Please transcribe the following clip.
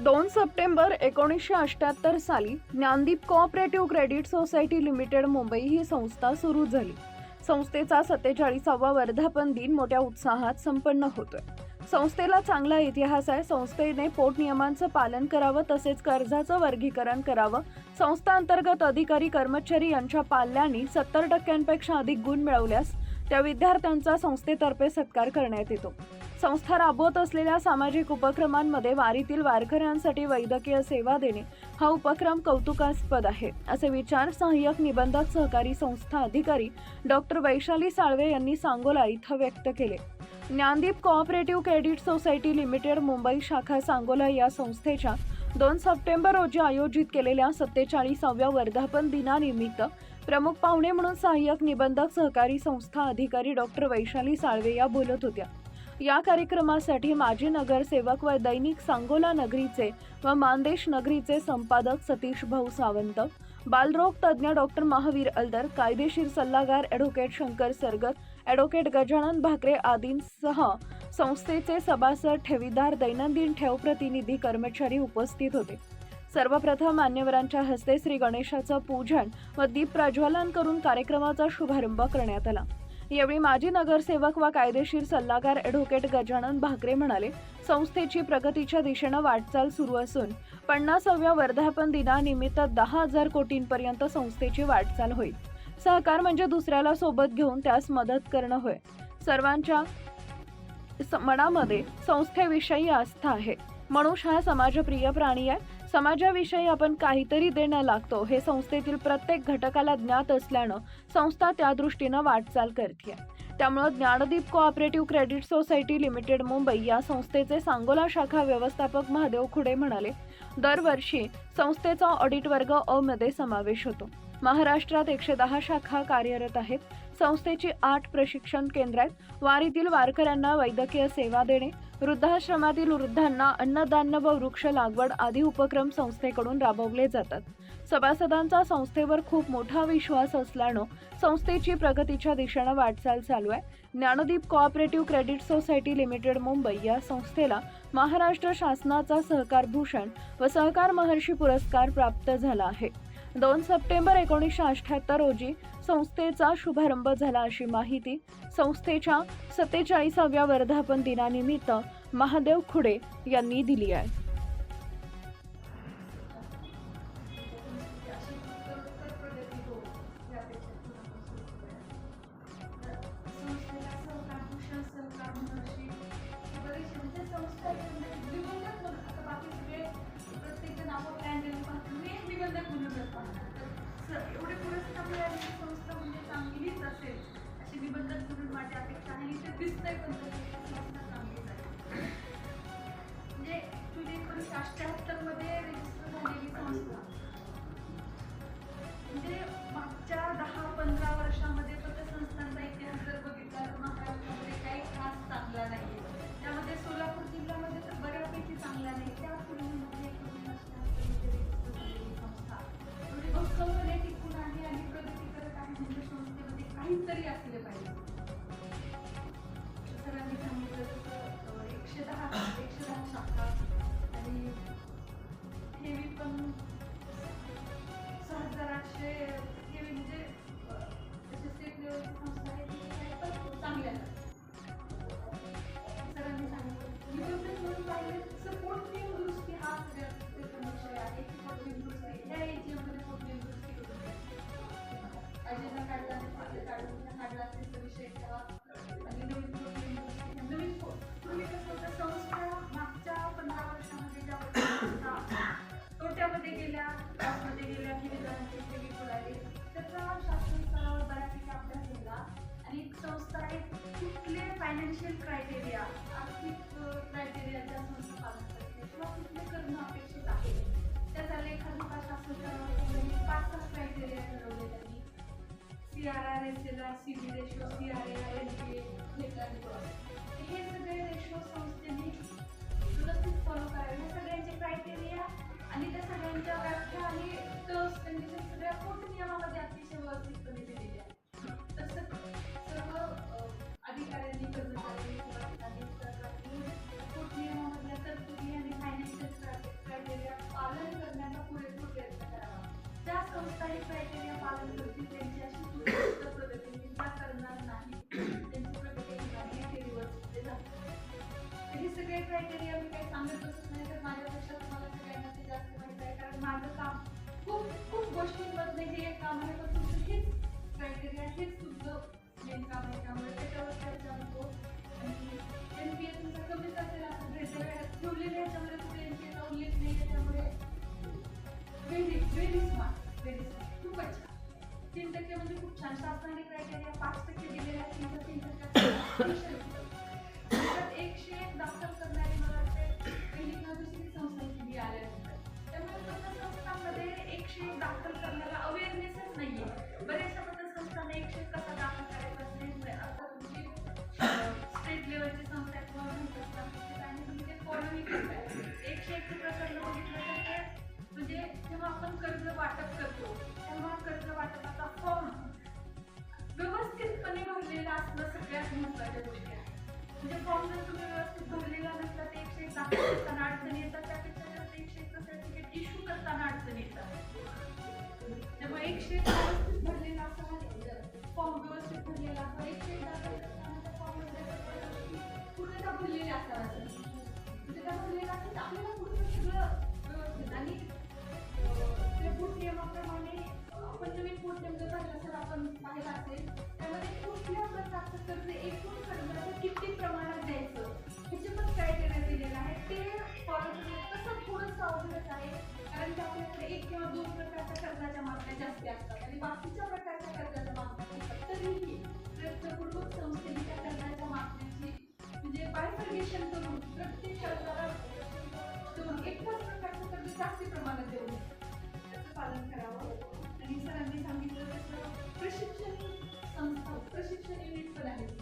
दोन सप्टेंबर एकोणीसशे अठ्याहत्तर साली Dnyandeep cooperative credit society limited Mumbai ही संस्था सुरू झाली. संस्थेचा सत्तेचाळीसावा वर्धापन दिन मोठ्या उत्साहात संपन्न होतोय. संस्थेला चांगला इतिहास आहे. संस्थेने पोटनियमांचं पालन करावं तसेच कर्जाचं वर्गीकरण करावं. संस्था अंतर्गत अधिकारी कर्मचारी यांच्या पाल्यांनी सत्तर टक्क्यांपेक्षा अधिक गुण मिळवल्यास त्या विद्यार्थ्यांचा संस्थेतर्फे सत्कार करण्यात येतो. संस्था राबवत असलेल्या सामाजिक उपक्रमांमध्ये वारीतील वारकऱ्यांसाठी वैद्यकीय सेवा देणे हा उपक्रम कौतुकास्पद आहे असे विचार सहाय्यक निबंधक सहकारी संस्था अधिकारी डॉक्टर वैशाली साळवे यांनी सांगोला इथं व्यक्त केले. Dnyandeep cooperative credit society limited Mumbai शाखा सांगोला या संस्थेच्या दोन सप्टेंबर रोजी आयोजित केलेल्या सत्तेचाळीसाव्या वर्धापन दिनानिमित्त प्रमुख पाहुणे म्हणून सहाय्यक निबंधक सहकारी संस्था अधिकारी डॉक्टर वैशाली साळवे या बोलत होत्या. या कार्यक्रमासाठी माजी नगरसेवक व दैनिक सांगोला नगरीचे व मानदेश नगरीचे संपादक सतीश भाऊ सावंत बालरोग तज्ज्ञ डॉक्टर महावीर अल्दर कायदेशीर सल्लागार ॲडव्होकेट शंकर सरगत ॲडव्होकेट गजानन भाकरे आदींसह संस्थेचे सभासद ठेवीदार दैनंदिन ठेव प्रतिनिधी कर्मचारी उपस्थित होते. सर्वप्रथम मान्यवरांच्या हस्ते श्री गणेशाचं पूजन व दीप प्रज्वलन करून कार्यक्रमाचा शुभारंभ करण्यात आला. यावेळी माजी नगरसेवक व कायदेशीर सल्लागार ॲडव्होकेट गजानन भाकरे म्हणाले संस्थेची प्रगतीच्या दिशेनं वाटचाल सुरू असून पन्नासाव्या वर्धापन दिनानिमित्त दहा हजार कोटींपर्यंत संस्थेची वाटचाल होईल. सहकार म्हणजे दुसऱ्याला सोबत घेऊन त्यास मदत करणं होय. सर्वांच्या स- मनामध्ये संस्थेविषयी आस्था आहे. मनुष्य हा समाजप्रिय प्राणी आहे. समाजाविषयी आपण काहीतरी देणं लागतो. हे संस्थेतील प्रत्येक घटकाला ज्ञात असल्यानं संस्था त्या दृष्टीनं वाटचाल करते त्यामुळं Dnyandeep cooperative credit society limited Mumbai या संस्थेचे सांगोला शाखा व्यवस्थापक महादेव खुडे म्हणाले दरवर्षी संस्थेचा ऑडिट वर्ग अ मध्ये समावेश होतो. महाराष्ट्रात एकशे दहा शाखा कार्यरत आहेत. संस्थेची आठ प्रशिक्षण केंद्र आहेत. वारीतील वारकऱ्यांना वैद्यकीय सेवा देणे वृद्धाश्रमातील वृद्धांना अन्नधान्य व वृक्ष लागवड आदी उपक्रम संस्थेकडून राबवले जातात. सभासदांचा संस्थेवर खूप मोठा विश्वास असल्यानं संस्थेची प्रगतीच्या दिशेनं वाटचाल चालू आहे. Dnyandeep cooperative credit society limited Mumbai या संस्थेला महाराष्ट्र शासनाचा सहकार भूषण व सहकार महर्षी पुरस्कार प्राप्त झाला आहे. दोन सप्टेंबर एकोणीसशे अठ्याहत्तर रोजी संस्थेचा शुभारंभ झाला अशी माहिती संस्थेच्या सत्तेचाळीसाव्या वर्धापन दिनानिमित्त महादेव खुडे यांनी दिली आहे. पुरस्कार मिळालेली संस्था म्हणजे चांगलीच असेल अशी निबंधक म्हणून माझी अपेक्षा आहे आणि दिसतंय पण संस्था चांगलीच आहे म्हणजे ॲक्च्युली एकोणीसशे अठ्ठ्याहत्तरमध्ये रजिस्टर झालेली संस्था काहीतरी मध्ये गेल्या मध्ये गेल्या ठेवीदारांची त्याचा स्तरावर बऱ्यापैकी अभ्यास झाला आणि एक संस्था आहे कुठले फायनान्शियल क्रायटेरिया आर्थिक क्रायटेरियाच्या संस्था पालन करते किंवा कुठले करणं अपेक्षित आहे? त्याचा लेखाजोखा शास्त्र स्तरावर पाच सहा क्रायटेरिया ठरवले त्यांनी. C R R S L R C B ratio C R A R N P हे सगळे रेशो संस्थेने व्यवस्थित फॉलो करावे. हे सगळ्यांचे क्रायटेरिया पूर्ण नियमामध्ये अतिशय व्यवस्थितपणे दिलेली आहे तसंच सर्व अधिकाऱ्यांनी कर्मचाऱ्यांनी कोर्ट नियमामधल्या तरतुदी आणि फायनान्शियल क्रायटेरिया पालन करण्याचा पुरेपूर प्रयत्न करावा. ज्या संस्था पालन करतील त्यांची अशी प्रगती निंदा करणार नाही. त्यांची प्रगती हे सगळे क्रायटेरिया मी काही सांगत असतो very very smart very smart खूपच छान तीन टक्के म्हणजे खूप छान शासनाने क्रायटेरिया पाच टक्के दिलेला आहे तीन तीन टक्के एकशे एक डॉक्टर करणारी मला वाटते पहिली किंवा दुसरी संस्था ती आल्यानंतर त्यामुळे पतसंस्थांमध्ये एकशे एक डॉक्टर करण्याला अवेअरनेसच नाही आहे बऱ्याचशा पतसंस्थांना एकशे एक कसा दाखल करायचा असेल तुमची स्टेट लेवलची संस्था किंवा वाटप करतो. तेव्हा कर्ज वाटपाचा फॉर्म व्यवस्थितपणे भरलेला असणं सगळ्यात महत्त्वाच्या गोष्टी आहेत. म्हणजे फॉर्म जर तुम्ही व्यवस्थित भरलेला नसला तर एकशे एक दाखल करताना अडचणी येतात त्यापेक्षा जास्त एकशे एक सर्टिफिकेट इश्यू करताना अडचणी येतात. तेव्हा एकशे एक व्यवस्थित भरलेला असावा फॉर्म म्हणजे व्यवस्थित भरलेला असावा एकशे एक दाखल करताना फॉर्म पूर्णतः भरलेले असावा म्हणजे त्यामध्ये त्या पोट नियमाप्रमाणे आपण नवीन पोट नियम जर भरला आपण पाहिलं असेल त्यामध्ये कुठल्या प्रकारचं कर्ज एकूण कर्जाचं किती प्रमाणात द्यायचं. ह्याचे पण क्रायटेरिया दिलेलं आहे ते फॉलो करणं तसं थोडंसं अवघडच आहे. कारण की आपल्याकडे एक किंवा दोन प्रकारच्या कर्जाच्या मागण्या जास्त असतात आणि बाकीच्या प्रकारच्या कर्जाच्या मागण्या नसतात तरीही प्रयत्नपूर्वक संस्थेने त्या कर्जाच्या मागण्याची म्हणजे बायफर्गेशन करून प्रत्येक कर्जाला करून एकच प्रकारचं कर्ज जास्ती प्रमाणात देऊ नये. पालन करावं. आणि सरांनी सांगितलं तसं प्रशिक्षण संस्था प्रशिक्षण युनिट पण आहे.